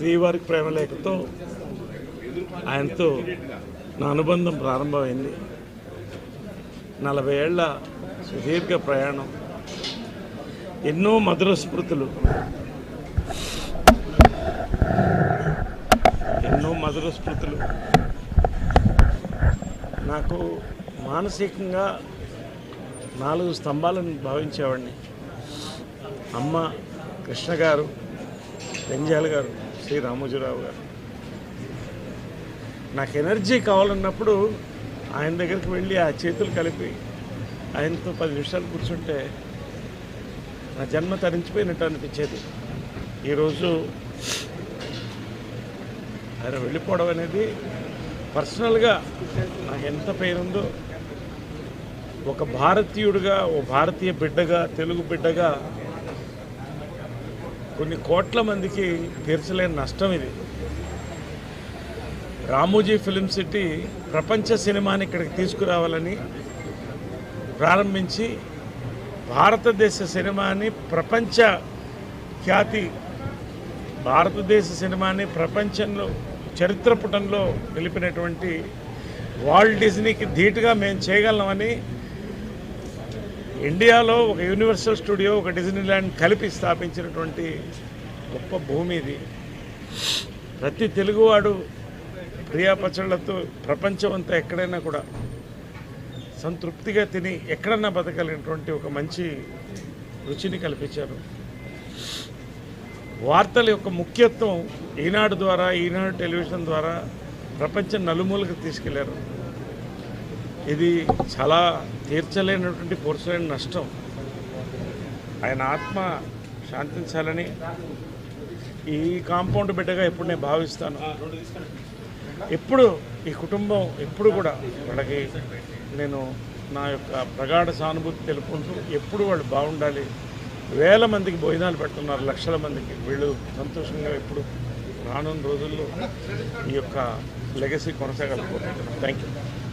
శ్రీవారి ప్రేమలేఖతో ఆయనతో నా అనుబంధం ప్రారంభమైంది. నలభై ఏళ్ళ సుదీర్ఘ ప్రయాణం. ఎన్నో మధుర స్మృతులు. ఎన్నో మధుర స్మృతులు. నాకు మానసికంగా నాలుగు స్తంభాలను భావించేవాడిని. అమ్మ కృష్ణ గారు పెంజాల గారు. శ్రీ రామోజీరావు గారు. నాకు ఎనర్జీ కావాలన్నప్పుడు ఆయన దగ్గరికి వెళ్ళి ఆ చేతులు కలిపి ఆయనతో పది నిమిషాలు కూర్చుంటే నా జన్మ తరించిపోయినట్టు అనిపించేది. ఈరోజు ఆయన వెళ్ళిపోవడం అనేది పర్సనల్గా నాకు ఎంత పేరుందో ఒక భారతీయుడిగా ఓ భారతీయ బిడ్డగా తెలుగు బిడ్డగా కొన్ని కోట్ల మందికి తీర్చలేని నష్టం ఇది. రామోజీ ఫిలిం సిటీ ప్రపంచ సినిమాని ఇక్కడికి తీసుకురావాలని ప్రారంభించి భారతదేశ సినిమాని ప్రపంచ ఖ్యాతి భారతదేశ సినిమాని ప్రపంచంలో చరిత్ర పుటంలో నిలిపినటువంటి వాల్ట్ డిజ్నీకి ధీటుగా మేము చేయగలమని ఇండియాలో ఒక యూనివర్సల్ స్టూడియో ఒక డిజ్నీ ల్యాండ్ కలిపి స్థాపించినటువంటి గొప్ప భూమి ఇది. ప్రతి తెలుగువాడు ప్రియాపచళ్ళతో ప్రపంచం అంతా ఎక్కడైనా కూడా సంతృప్తిగా తిని ఎక్కడన్నా బతకలిగినటువంటి ఒక మంచి రుచిని కల్పించారు. వార్తల యొక్క ముఖ్యత్వం ఈనాడు ద్వారా ఈనాడు టెలివిజన్ ద్వారా ప్రపంచం నలుమూలకు తీసుకెళ్ళారు. ఇది చాలా తీర్చలేనటువంటి పూర్చలేని నష్టం. ఆయన ఆత్మ శాంతించాలని ఈ కాంపౌండ్ బిడ్డగా ఎప్పుడు నేను భావిస్తాను. ఎప్పుడు ఈ కుటుంబం ఎప్పుడు కూడా వాళ్ళకి నేను నా యొక్క ప్రగాఢ సానుభూతి తెలుపుకుంటూ ఎప్పుడు వాళ్ళు బాగుండాలి. వేల మందికి భోజనాలు పెడుతున్నారు లక్షల మందికి. వీళ్ళు సంతోషంగా ఎప్పుడు రానున్న రోజుల్లో ఈ యొక్క లెగసీ కొనసాగాలనుకుంటున్నాను థ్యాంక్ యూ